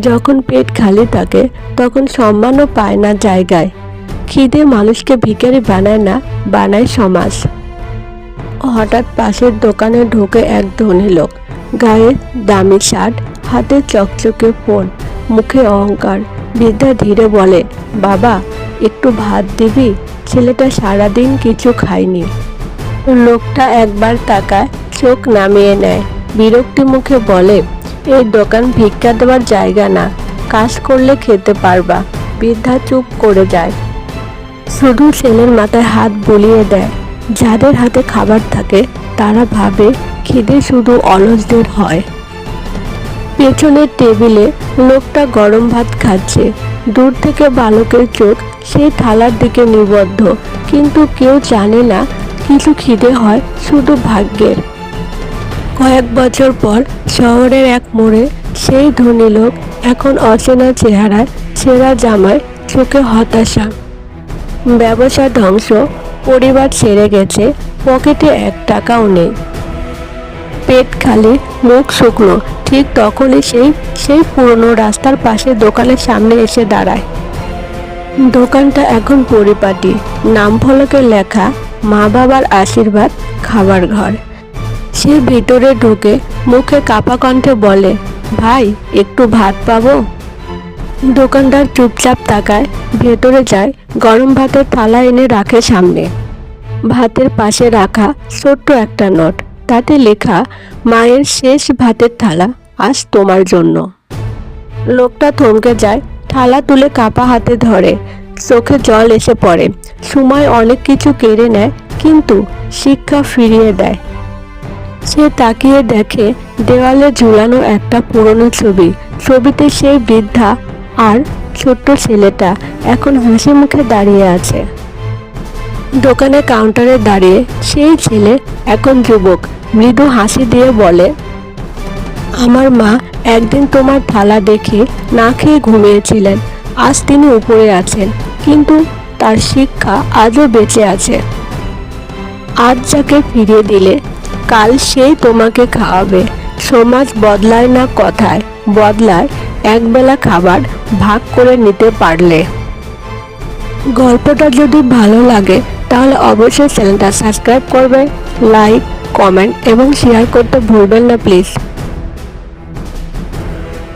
যখন পেট খালি থাকে, তখন সম্মানও পায় না জায়গায়। খিদে মানুষকে ভিখারি বানায় না, বানায় সমাজ। হঠাৎ পাশের দোকানে ঢোকে এক ধনী লোক। গায়ে দামি শার্ট, হাতে চকচকে ফোন, মুখে অহংকার। বৃদ্ধা ধীরে বলে, বাবা, একটু ভাত দিবি? ছেলেটা সারাদিন কিছু খায়নি। লোকটা একবার তাকায়, চোখ নামিয়ে নেয়। বিরক্তি মুখে বলে এই দোকান ভিক্ষা দেওয়ার জায়গা না। কাজ করলে খেতে পারবা। বৃদ্ধা চুপ করে যায়। শুধু ছেলের মাথায় হাত বুলিয়ে দেয়। যাদের হাতে খাবার থাকে, তারা ভাবে খিদে শুধু অলসদের হয়। পেছনের টেবিলে লোকটা গরম ভাত খাচ্ছে। দূর থেকে বালকের চোখ সেই থালার দিকে নিবদ্ধ। কিন্তু কেউ জানে না, কিছু খিদে হয় শুধু ভাগ্যের। কয়েক বছর পর শহরের এক মোড়ে সেই ধনী লোক এখন অচেনা চেহারায় ছেঁড়া জামায় চোখে হতাশা। ব্যবসা ধ্বংস, পরিবার ছেড়ে গেছে, পকেটে এক টাকাও নেই। পেট খালি, মুখ শুকনো, ঠিক তখনই সেই সেই পুরনো রাস্তার পাশে দোকানের সামনে এসে দাঁড়ায়। দোকানটা এখন পরিপাটি নাম ফলকে লেখা মা বাবার আশীর্বাদ, খাবার ঘর। সে ভিতরে ঢুকে মুখে কাপা কণ্ঠে বলে, ভাই, একটু ভাত পাবো? দোকানদার চুপচাপ তাকায়, ভেতরে যায়, গরম ভাতের থালা এনে রাখে সামনে। ভাতের পাশে রাখা ছোট্ট একটা নোট, তাতে লেখা, মায়ের শেষ ভাতের থালা, আজ তোমার জন্য। লোকটা থমকে যায়, থালা তুলে কাপা হাতে ধরে। চোখে জল এসে পড়ে। সময় অনেক কিছু কেড়ে নেয়, কিন্তু শিক্ষা ফিরিয়ে দেয়। সে তাকিয়ে দেখে দেওয়ালে ঝুলানো একটা পুরনো ছবি। ছবিতে সেই বৃদ্ধা আর ছোট্ট ছেলেটা এখন হাসি মুখে দাঁড়িয়ে আছে। দোকানে কাউন্টারে দাঁড়িয়ে সেই ছেলে এখন যুবক। মৃদু হাসি দিয়ে বলে, আমার মা একদিন তোমার থালা দেখে না খেয়ে ঘুমিয়েছিলেন। আজ তিনি উপরে আছেন, কিন্তু তার শিক্ষা আজও বেঁচে আছে। আজ যাকে ফিরিয়ে দিলে কাল সেই তোমাকে খাওয়াবে। সমাজ বদলায় না কথায়, বদলায় একবেলা খাবার ভাগ করে নিতে পারলে। গল্পটা যদি ভালো লাগে, তাহলে অবশ্যই চ্যানেলটা সাবস্ক্রাইব করবে, লাইক, কমেন্ট এবং শেয়ার করতে ভুলবেন না, প্লিজ।